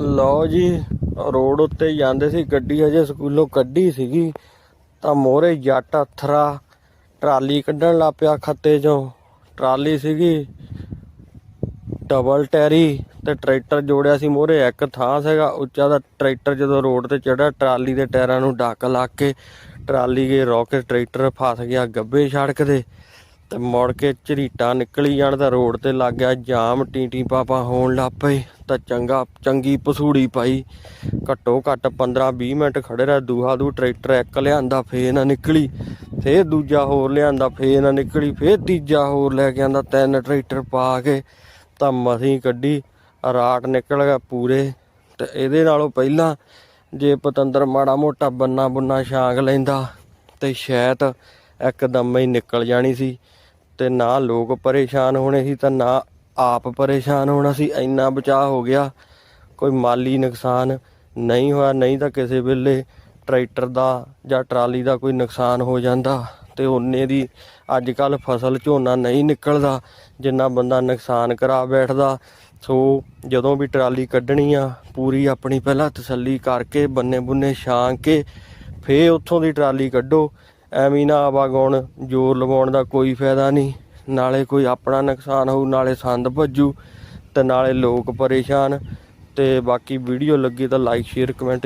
ਲਓ ਜੀ, ਰੋਡ ਉੱਤੇ ਜਾਂਦੇ ਸੀ, ਗੱਡੀ ਹਜੇ ਸਕੂਲੋਂ ਕੱਢੀ ਸੀਗੀ, ਤਾਂ ਮੋਰੇ ਜੱਟ ਅਥਰਾ ਟਰਾਲੀ ਕੱਢਣ ਲੱਗ ਪਿਆ ਖੱਤੇ ਚੋਂ। ਟਰਾਲੀ ਸੀਗੀ ਡਬਲ ਟੈਰੀ ਤੇ ਟਰੈਕਟਰ ਜੋੜਿਆ ਸੀ ਮੋਰੇ ਇੱਕ ਥਾਂ ਸੀਗਾ ਉੱਚਾ ਦਾ ਟਰੈਕਟਰ ਜਦੋਂ ਰੋਡ ਤੇ ਚੜਿਆ ਟਰਾਲੀ ਦੇ ਟਾਇਰਾਂ ਨੂੰ ਡੱਕ ਲਾ ਕੇ ਟਰਾਲੀ ਦੇ ਰੋਕੇ ਟਰੈਕਟਰ ਫਸ ਗਿਆ ਗੱਬੇ ਸੜਕ ਦੇ ਤੇ ਮੁੜ ਕੇ ਝਰੀਟਾਂ ਨਿਕਲੀ ਜਾਣ ਤਾਂ ਰੋਡ ਤੇ ਲੱਗ ਗਿਆ ਜਾਮ, ਟੀਟੀ ਪਾਪਾ ਹੋਣ ਲੱਗ ਪਏ। ਤਾਂ ਚੰਗਾ, ਚੰਗੀ ਪਸੂੜੀ ਪਾਈ। ਘੱਟੋ ਘੱਟ 15 20 ਮਿੰਟ ਖੜੇ ਰਹੇ। ਦੂਹਾ ਦੂ ਟਰੈਕਟਰ ਇੱਕ ਲਿਆਂਦਾ, ਫੇਰ ਨਾ ਨਿਕਲੀ। ਫੇਰ ਦੂਜਾ ਹੋਰ ਲਿਆਂਦਾ, ਫੇਰ ਨਾ ਨਿਕਲੀ। ਫੇਰ ਤੀਜਾ ਹੋਰ ਲੈ ਕੇ ਆਂਦਾ, ਤਿੰਨ ਟਰੈਕਟਰ ਪਾ ਕੇ। ਤਾਂ ਮਸੀਂ ਕੱਢੀ, ਰਾਟ ਨਿਕਲ ਗਿਆ ਪੂਰੇ। ਤੇ ਇਹਦੇ ਨਾਲੋਂ ਪਹਿਲਾਂ ਜੇ ਪਤੰਦਰ ਮਾੜਾ ਮੋਟਾ ਬੰਨਾ ਬੁੰਨਾ ਛਾਂਗ ਲੈਂਦਾ, ਤੇ ਸ਼ਾਇਦ ਇੱਕਦਮ ਹੀ ਨਿਕਲ ਜਾਣੀ ਸੀ। ਤੇ ਨਾ ਲੋਕ ਪਰੇਸ਼ਾਨ ਹੋਣੇ ਸੀ, ਤਾਂ ਨਾ ਆਪ ਪਰੇਸ਼ਾਨ ਹੋਣਾ ਸੀ, ਇੰਨਾ ਬਚਾਅ ਹੋ ਗਿਆ। ਕੋਈ ਮਾਲੀ ਨੁਕਸਾਨ ਨਹੀਂ ਹੋਇਆ, ਨਹੀਂ ਤਾਂ ਕਿਸੇ ਵੇਲੇ ਟਰੈਕਟਰ ਦਾ ਜਾਂ ਟਰਾਲੀ ਦਾ ਕੋਈ ਨੁਕਸਾਨ ਹੋ ਜਾਂਦਾ ਤੇ ਉਹਨੇ ਦੀ ਅੱਜ ਕੱਲ ਫਸਲ ਝੋਨਾ ਨਹੀਂ ਨਿਕਲਦਾ, ਜਿੰਨਾ ਬੰਦਾ ਨੁਕਸਾਨ ਕਰਾ ਬੈਠਦਾ। ਸੋ ਜਦੋਂ ਵੀ ਟਰਾਲੀ ਕੱਢਣੀ ਆ, ਪੂਰੀ ਆਪਣੀ ਪਹਿਲਾਂ ਤਸੱਲੀ ਕਰਕੇ ਬੰਨੇ ਬੁੰਨੇ ਛਾਂ ਕੇ, ਫੇਰ ਉੱਥੋਂ ਦੀ ਟਰਾਲੀ ਕੱਢੋ। ਐਵੇਂ ਨਾ ਆਵਾਗੁਣ ਜ਼ੋਰ ਲਵਾਉਣ ਦਾ ਕੋਈ ਫਾਇਦਾ ਨਹੀਂ। ਨਾਲੇ ਕੋਈ ਆਪਣਾ ਨੁਕਸਾਨ ਹੋਊ, ਨਾਲੇ ਸੰਦ ਭੱਜੂ ਤੇ ਨਾਲੇ ਲੋਕ ਪਰੇਸ਼ਾਨ ਤੇ ਬਾਕੀ ਵੀਡੀਓ ਲੱਗੀ ਤਾਂ ਲਾਈਕ ਸ਼ੇਅਰ ਕਮੈਂਟ